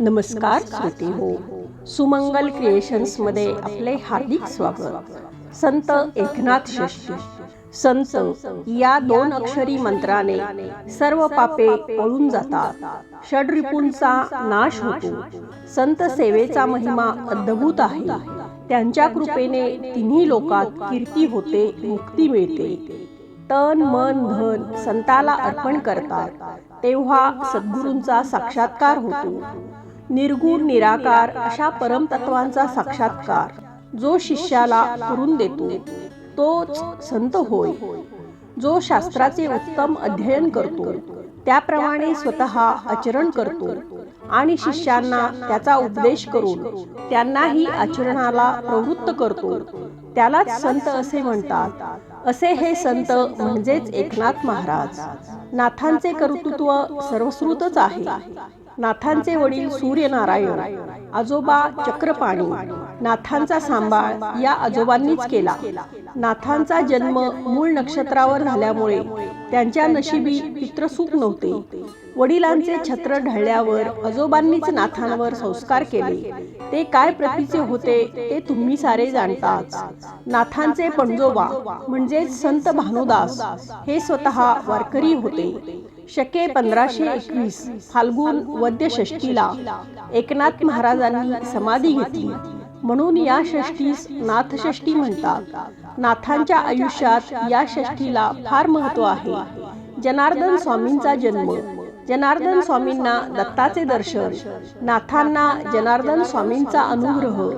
नमस्कार श्रोते हो. सुमंगल क्रिएशन्समध्ये आपले हार्दिक स्वागत. संत एकनाथ षष्ठी संत या दोन अक्षरी मंत्राने सर्व पापे पळून जातात. षडरिपूंचा नाश होतो. संत सेवेचा महिमा अद्भुत आहे. त्यांच्या कृपेने तिन्ही लोकात कीर्ती होते मुक्ती मिळते. तन मन धन संताला अर्पण करतात. तेव्हा सद्गुरूंचा साक्षात्कार होतो. निर्गुण निराकार अशा परमतत्वांचा साक्षात्कार जो शिष्याला करून देतो तोच संत होय. जो शास्त्राचे उत्तम अध्ययन करतो त्याप्रमाणे स्वतः आचरण करतो आणि शिष्यांना त्याचा उपदेश करून त्यांनाही आचरणाला प्रवृत्त करतो. त्यालाच संत असे म्हणतात. असे हे संत म्हणजेच एकनाथ महाराज. नाथांचे कर्तृत्व सर्वश्रुतच आहे. नाथांचे वडील सूर्यनारायण आजोबा चक्रपाणी नाथांचा सांभाळ या आजोबांनीच केला. नाथांचा जन्म मूळ नक्षत्रावर झाल्यामुळे त्यांच्या नशिबी पित्रसुख नव्हते. वडिलांचे छत्र ढळल्यावर आजोबांनीच नाथांवर संस्कार केले. ते काय प्रतीचे होते ते तुम्ही सारे जाणताच नाथांचे पणजोबा म्हणजेच संत भानुदास हे स्वतः वारकरी होते. शके पंधराशे एकवीस फाल्गुन वद्य षष्टीला एकनाथ महाराजांनी समाधी घेतली. म्हणून या षष्टीस नाथषष्ठी म्हणतात. नाथांच्या आयुष्यात या षष्टीला फार महत्त्व आहे. जनार्दन स्वामींचा जन्म. जनार्दन स्वामींना दत्ताचे दर्शन. नाथांना जनार्दन स्वामींचा अनुग्रह.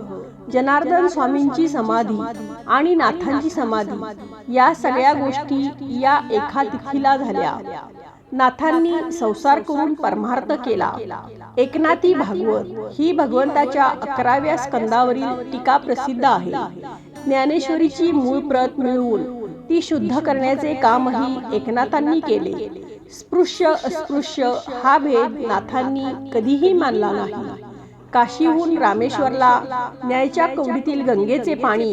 जनार्दन स्वामींची समाधी आणि नाथांची समाधी. या सगळ्या गोष्टी या एका तिथीला झाल्या. नाथांनी संसार करून परमार्थ केला. एकनाथी भागवत ही भगवंताच्या अकराव्या स्कंदावरील टीका प्रसिद्ध आहे. ज्ञानेश्वरीची मूळ प्रत मिळवून ती शुद्ध करण्याचे कामही एकनाथांनी केले. स्पृश्य अस्पृश्य हा भेद नाथांनी कधीही मानला नाही. काशीहून रामेश्वरला न्यायच्या कवडीतील गंगेचे पाणी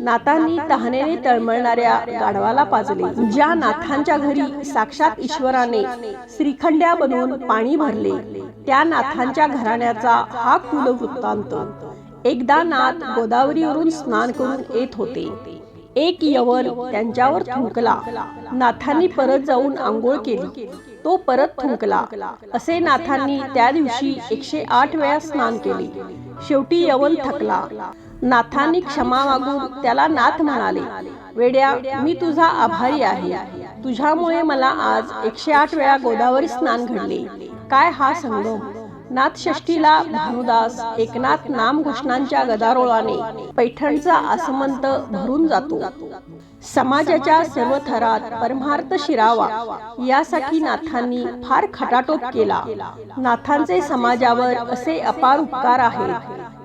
नाथांनी तहानेने तळमळणाऱ्या गाढवाला पाजले. ज्या नाथांच्या घरी साक्षात ईश्वराने श्रीखंड्या बनवून पाणी भरले त्या नाथांच्या घराण्याचा हा कुल वृत्तांत एकदा नाथ गोदावरीवरून स्नान करून येत होते. एक यवन त्यांच्यावर थुंकला. नाथांनी परत जाऊन आंघोळ केली. तो परत थुंकला. असे नाथांनी त्या दिवशी एकशे आठ वेळा स्नान केले. शेवटी यवन थकला. नाथांनी क्षमा मागून त्याला नाथ म्हणाले वेड्या मी तुझा आभारी आहे. तुझ्यामुळे मला आज एकशे आठ वेळा गोदावरी स्नान घडले. काय हा संगम? नाथषष्ठीला भानुदास एकनाथ नाम घोषणांच्या गदारोळाने पैठणचा आसमंत भरून जातो. समाजाच्या सर्व थरात परमार्थ शिरावा यासाठी नाथांनी फार खटाटोप केला. नाथांचे समाजावर असे अपार उपकार आहेत.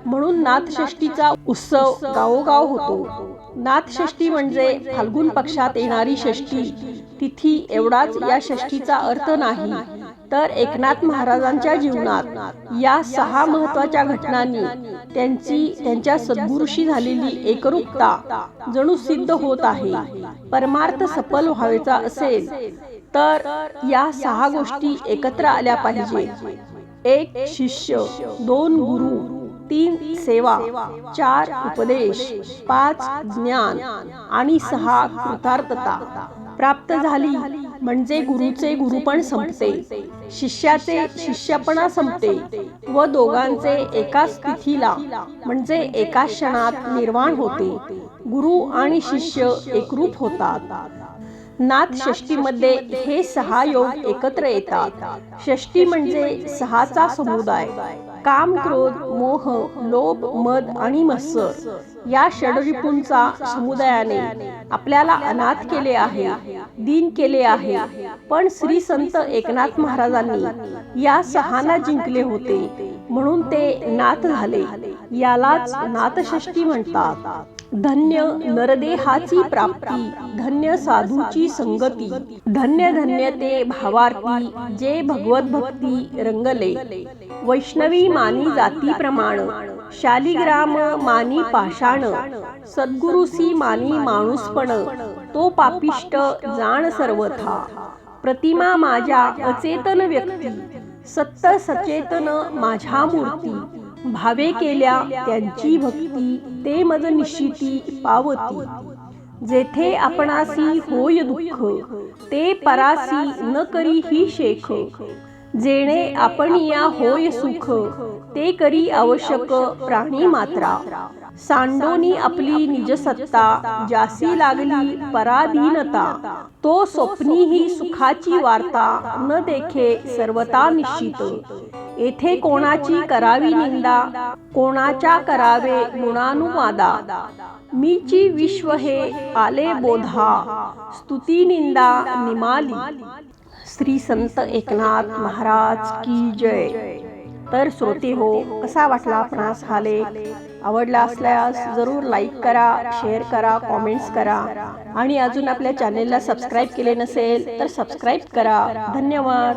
म्हणून नाथषष्ठीचा उत्सव गावोगाव होतो. नाथषष्ठी म्हणजे फाल्गुन पक्षात येणारी षष्ठी. तिथी एवढाच या षष्ठीचा अर्थ नाही. तर एकनाथ महाराजांच्या जीवनात या सहा महत्त्वाच्या घटनांनी त्यांची त्यांच्या सद्गुरुशी झालेली एकरूपता जणू सिद्ध होत आहे. परमार्थ सफल व्हावेचा असेल तर या सहा गोष्टी एकत्र आल्या पाहिजे. एक शिष्य दोन गुरु तीन सेवा चार उपदेश पाच ज्ञान आणि सहा कृतार्थता. प्राप्त झाली. म्हणजे गुरुचे गुरुपण संपते. शिष्याचे शिष्यपणा संपते व दोघांचे एकाच तिथीला म्हणजे एका क्षणात निर्माण होते. गुरु आणि शिष्य एकरूप होतात. नाथ षष्टीमध्ये हे सहा योग एकत्र येतात. षष्टी म्हणजे सहाचा समुदाय. काम क्रोध मोह लोभ मद आणि मत्सर या षडरिपूंचा समुदायाने आपल्याला अनाथ केले आहे दिन केले आहे. पण श्री संत एकनाथ महाराजांनी या सहाना जिंकले होते. म्हणून ते नाथ झाले. यालाच नाथषष्ठी म्हणतात. धन्य नरदेहाची प्राप्ती धन्य साधूची संगती धन्य धन्य ते भावार्थी जे भगवत भक्ती रंगले. वैष्णवी मानी जाती प्रमाण शालिग्राम मानी पाषाण सद्गुरुसी मानी माणूसपण तो पापिष्ट जाण सर्वथा. प्रतिमा माझ्या अचेतन व्यक्ती सत्त सचेतन माझ्या मूर्ती. भावे केल्या त्यांची भक्ती ते मज निश्चिती पावती. जेथे आपणासी होय दुःख ते परासी न करी ही शेख. जेणे आपण या होय सुख ते करी आवश्यक प्राणी मात्रा. सांडोनी आपली निजसत्ता जासी लागली पराधीनता. तो स्वप्नी ही सुखाची वार्ता न देखे सर्वता निश्चित. येथे कोणाची करावी निंदा कोणाच्या करावे गुणानुवादा. मीची विश्व हे आले बोधा. स्तुती निंदा निमाली. श्री संत एकनाथ महाराज की जय. तर श्रोते हो कसा वाटला आपणास हा लेख? आवडला असल्यास जरूर लाईक करा शेअर करा कॉमेंट्स करा. आणि अजून आपल्या चॅनेलला सबस्क्राईब केले नसेल तर सबस्क्राईब करा. धन्यवाद.